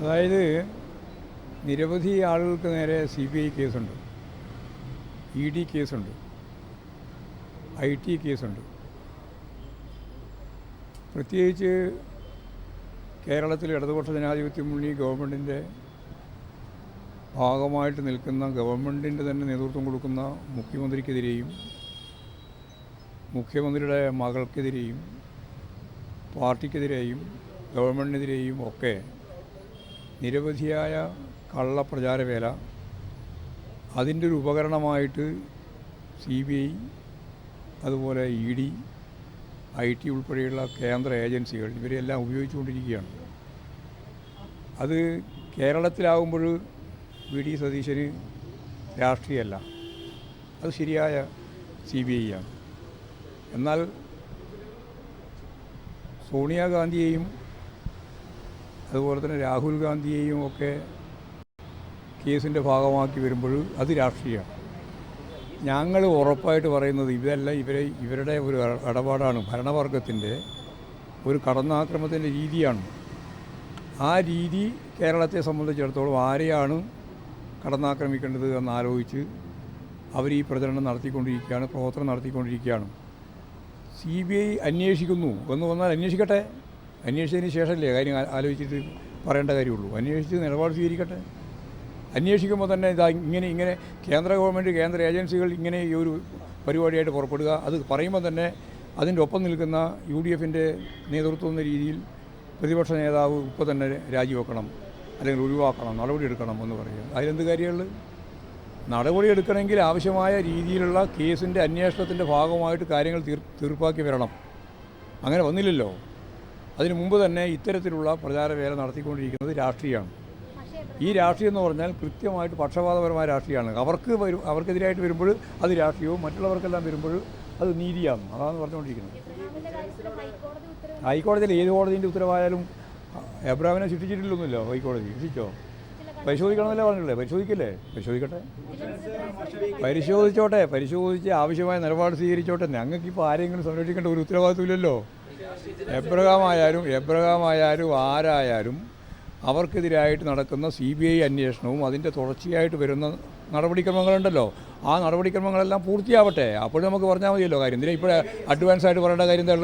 അതായത് നിരവധി ആളുകൾക്ക് നേരെ സി ബി ഐ കേസുണ്ട് ഇ ഡി കേസുണ്ട് ഐ ടി കേസുണ്ട്. പ്രത്യേകിച്ച് കേരളത്തിൽ ഇടതുപക്ഷ ജനാധിപത്യ മുന്നണി ഗവൺമെന്റിന്റെ ഭാഗമായിട്ട് നിൽക്കുന്ന ഗവൺമെന്റിന്റെ തന്നെ നേതൃത്വം കൊടുക്കുന്ന മുഖ്യമന്ത്രിക്കെതിരെയും മുഖ്യമന്ത്രിയുടെ മകൾക്കെതിരെയും പാർട്ടിക്കെതിരെയും ഗവൺമെന്റിനെതിരെയും ഒക്കെ നിരവധിയായ കള്ളപ്രചാരവേല. അതിന്റെ ഒരു ഉപകരണമായിട്ട് സി ബി ഐ അതുപോലെ ഇ ഡി ഐ ടി ഉൾപ്പെടെയുള്ള കേന്ദ്ര ഏജൻസികൾ ഇവരെല്ലാം ഉപയോഗിച്ചുകൊണ്ടിരിക്കുകയാണ്. അത് കേരളത്തിലാവുമ്പോൾ വി ഡി സതീശന് രാഷ്ട്രീയമല്ല അത് ശരിയായ സി ബി ഐ ആണ്. എന്നാൽ സോണിയാഗാന്ധിയെയും അതുപോലെ തന്നെ രാഹുൽ ഗാന്ധിയെയും ഒക്കെ കേസിന്റെ ഭാഗമാക്കി വരുമ്പോൾ അത് രാഷ്ട്രീയമാണ്. ഞങ്ങൾ ഉറപ്പായിട്ട് പറയുന്നത് ഇതെല്ലാം ഇവരെ ഇവരുടെ ഒരു ഇട- ഇടപാടാണ് ഭരണവർഗത്തിന്റെ ഒരു കടന്നാക്രമത്തിന്റെ രീതിയാണ്. ആ രീതി കേരളത്തെ സംബന്ധിച്ചിടത്തോളം ആരെയാണ് കടന്നാക്രമിക്കേണ്ടത് എന്നാലോചിച്ച് അവർ ഈ പ്രചരണം നടത്തിക്കൊണ്ടിരിക്കുകയാണ് പ്രവർത്തനം നടത്തിക്കൊണ്ടിരിക്കുകയാണ്. സി ബി ഐ അന്വേഷിക്കുന്നു എന്ന് വന്നാൽ അന്വേഷിക്കട്ടെ? അന്വേഷിച്ചതിന് ശേഷമല്ലേ കാര്യം ആലോചിച്ചിട്ട് പറയേണ്ട കാര്യമുള്ളൂ. അന്വേഷിച്ച് നിലപാട് സ്വീകരിക്കട്ടെ. അന്വേഷിക്കുമ്പോൾ തന്നെ ഇതാ ഇങ്ങനെ ഇങ്ങനെ കേന്ദ്ര ഗവൺമെന്റ് കേന്ദ്ര ഏജൻസികൾ ഇങ്ങനെ ഈ ഒരു പരിപാടിയായിട്ട് പുറപ്പെടുക. അത് പറയുമ്പോൾ തന്നെ അതിന്റെ ഒപ്പം നിൽക്കുന്ന യു ഡി എഫിന്റെ നേതൃത്വം എന്ന രീതിയിൽ പ്രതിപക്ഷ നേതാവ് ഇപ്പോൾ തന്നെ രാജിവെക്കണം അല്ലെങ്കിൽ ഒഴിവാക്കണം നടപടിയെടുക്കണം എന്ന് പറയുക. അതിലെന്ത് കാര്യമുള്ളത് നടപടിയെടുക്കണമെങ്കിൽ ആവശ്യമായ രീതിയിലുള്ള കേസിന്റെ അന്വേഷണത്തിന്റെ ഭാഗമായിട്ട് കാര്യങ്ങൾ തീർ തീർപ്പാക്കി വരണം. അങ്ങനെ വന്നില്ലല്ലോ. അതിനു മുമ്പ് തന്നെ ഇത്തരത്തിലുള്ള പ്രചാരവേല നടത്തിക്കൊണ്ടിരിക്കുന്നത് രാഷ്ട്രീയമാണ്. ഈ രാഷ്ട്രീയം എന്ന് പറഞ്ഞാൽ കൃത്യമായിട്ട് പക്ഷപാതപരമായ രാഷ്ട്രീയമാണ്. അവർക്ക് വരും അവർക്കെതിരായിട്ട് വരുമ്പോൾ അത് രാഷ്ട്രീയവും മറ്റുള്ളവർക്കെല്ലാം വരുമ്പോൾ അത് നീതിയാണ്. അതാണ് പറഞ്ഞുകൊണ്ടിരിക്കുന്നത്. ഹൈക്കോടതിയിൽ ഏത് കോടതിന്റെ ഉത്തരവായാലും എബ്രാഹിമിനെ ശിക്ഷിച്ചിട്ടില്ലൊന്നുമില്ല ഹൈക്കോടതി. ശിക്ഷിച്ചോ? പരിശോധിക്കണമെന്നല്ലേ പറഞ്ഞില്ലേ പരിശോധിക്കല്ലേ? പരിശോധിക്കട്ടെ. പരിശോധിച്ചോട്ടെ. പരിശോധിച്ച് ആവശ്യമായ നിലപാട് സ്വീകരിച്ചോട്ടെ. ഞങ്ങൾക്കിപ്പോൾ ആരെങ്കിലും സംരക്ഷിക്കേണ്ട ഒരു ഉത്തരവാദിത്വമില്ലല്ലോ. എബ്രഹാം ആയാലും എബ്രഹാം ആയാലും ആരായാലും അവർക്കെതിരായിട്ട് നടക്കുന്ന സി ബി ഐ അന്വേഷണവും അതിന്റെ തുടർച്ചയായിട്ട് വരുന്ന നടപടിക്രമങ്ങളുണ്ടല്ലോ. ആ നടപടിക്രമങ്ങളെല്ലാം പൂർത്തിയാവട്ടെ. അപ്പോഴും നമുക്ക് പറഞ്ഞാൽ മതിയല്ലോ കാര്യം. ഇതിനെ ഇപ്പോഴേ അഡ്വാൻസ് ആയിട്ട് പറയേണ്ട കാര്യം എന്താ